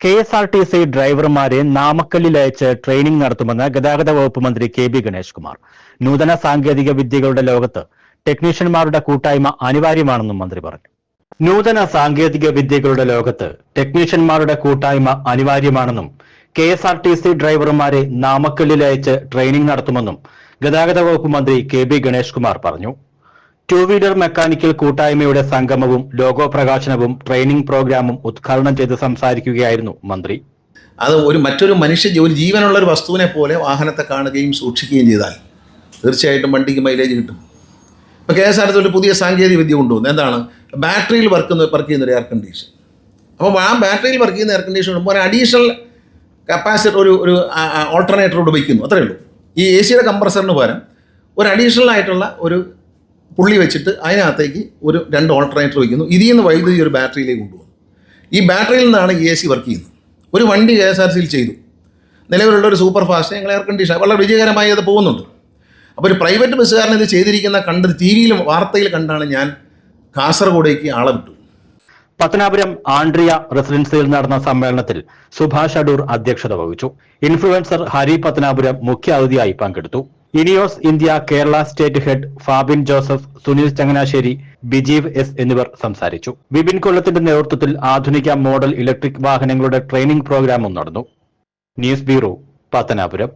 K S R T C ഡ്രൈവർമാരെ നാമക്കല്ലിൽ അയച്ച് training നടത്തുമെന്ന് ഗതാഗത വകുപ്പ് മന്ത്രി കെ ബി ഗണേഷ് കുമാർ നൂതന സാങ്കേതിക വിദ്യകളുടെ ലോകത്ത് ടെക്നീഷ്യന്മാരുടെ കൂട്ടായ്മ അനിവാര്യമാണെന്നും മന്ത്രി പറഞ്ഞു. നൂതന സാങ്കേതിക വിദ്യകളുടെ ലോകത്ത് ടെക്നീഷ്യന്മാരുടെ കൂട്ടായ്മ അനിവാര്യമാണെന്നും K S R T C ഡ്രൈവർമാരെ നാമക്കല്ലിൽ അയച്ച് ട്രെയിനിംഗ് നടത്തുമെന്നും ഗതാഗത വകുപ്പ് മന്ത്രി കെ ബി ഗണേഷ് കുമാർ പറഞ്ഞു. ടൂ വീലർ മെക്കാനിക്കൽ കൂട്ടായ്മയുടെ സംഗമവും ലോഗോ പ്രകാശനവും ട്രെയിനിംഗ് പ്രോഗ്രാമും ഉദ്ഘാടനം ചെയ്ത് സംസാരിക്കുകയായിരുന്നു മന്ത്രി. അത് ഒരു മറ്റൊരു മനുഷ്യ ഒരു ജീവനുള്ള ഒരു വസ്തുവിനെ പോലെ വാഹനത്തെ കാണുകയും സൂക്ഷിക്കുകയും ചെയ്താൽ തീർച്ചയായിട്ടും വണ്ടിക്ക് മൈലേജ് കിട്ടും. ഇപ്പോൾ കെ എസ് ആർ ഒരു പുതിയ സാങ്കേതിക വിദ്യ കൊണ്ടുവന്നു. എന്താണ്? ബാറ്ററിയിൽ വർക്കുന്ന വർക്ക് ചെയ്യുന്ന ഒരു എയർ കണ്ടീഷൻ അപ്പോൾ ആ ബാറ്ററിയിൽ വർക്ക് ചെയ്യുന്ന എയർ കണ്ടീഷൻ ഇടുമ്പോൾ ഒരു അഡീഷണൽ കപ്പാസിറ്റർ ഒരു ഒരു ഓൾട്ടർനേറ്ററോട് ഉപയോഗിക്കുന്നു അത്രയേ ഉള്ളൂ. ഈ എ സിയുടെ കംപ്രസറിന് പകരം ഒരു അഡീഷണൽ ആയിട്ടുള്ള ഒരു പുള്ളി വെച്ചിട്ട് അതിനകത്തേക്ക് ഒരു രണ്ട് ഓൾട്ടർനേറ്റർ വയ്ക്കുന്നു. ഇതിൽ നിന്ന് വൈദ്യുതി ഒരു ബാറ്ററിയിലേക്ക് കൊണ്ടുപോകുന്നു ഈ ബാറ്ററിയിൽ നിന്നാണ് എ സി വർക്ക് ചെയ്യുന്നത്. ഒരു വണ്ടി കെ എസ് ആർ സിയിൽ ചെയ്തു. നിലവിലുള്ള ഒരു സൂപ്പർ ഫാസ്റ്റ് ഞങ്ങൾ എയർ കണ്ടീഷൻ വളരെ വിജയകരമായി അത് പോകുന്നുണ്ട്. അപ്പോൾ ഒരു പ്രൈവറ്റ് ബസ്സുകാരൻ ഇത് ചെയ്തിരിക്കുന്ന കണ്ടത് ടി വിയിലും വാർത്തയിൽ കണ്ടാണ് ഞാൻ കാസർഗോഡേക്ക് ആളെ വിട്ടു. പത്തനാപുരം ആൻഡ്രിയ റെസിഡൻസിയിൽ നടന്ന സമ്മേളനത്തിൽ സുഭാഷ് അടൂർ അധ്യക്ഷത വഹിച്ചു. ഇൻഫ്ലുവൻസർ ഹരി പത്തനാപുരം മുഖ്യ അതിഥിയായി പങ്കെടുത്തു. INEOS India Kerala state head Fabin Joseph Sunil Changanassery Bijeev S എന്നിവർ സംസാരിച്ചു. വിപിൻ കൊല്ലത്തിന്റെ നേതൃത്വത്തിൽ ആധുനിക മോഡൽ ഇലക്ട്രിക് വാഹനങ്ങളുടെ ട്രെയിനിംഗ് പ്രോഗ്രാമും നടന്നു. News bureau Pathanapuram.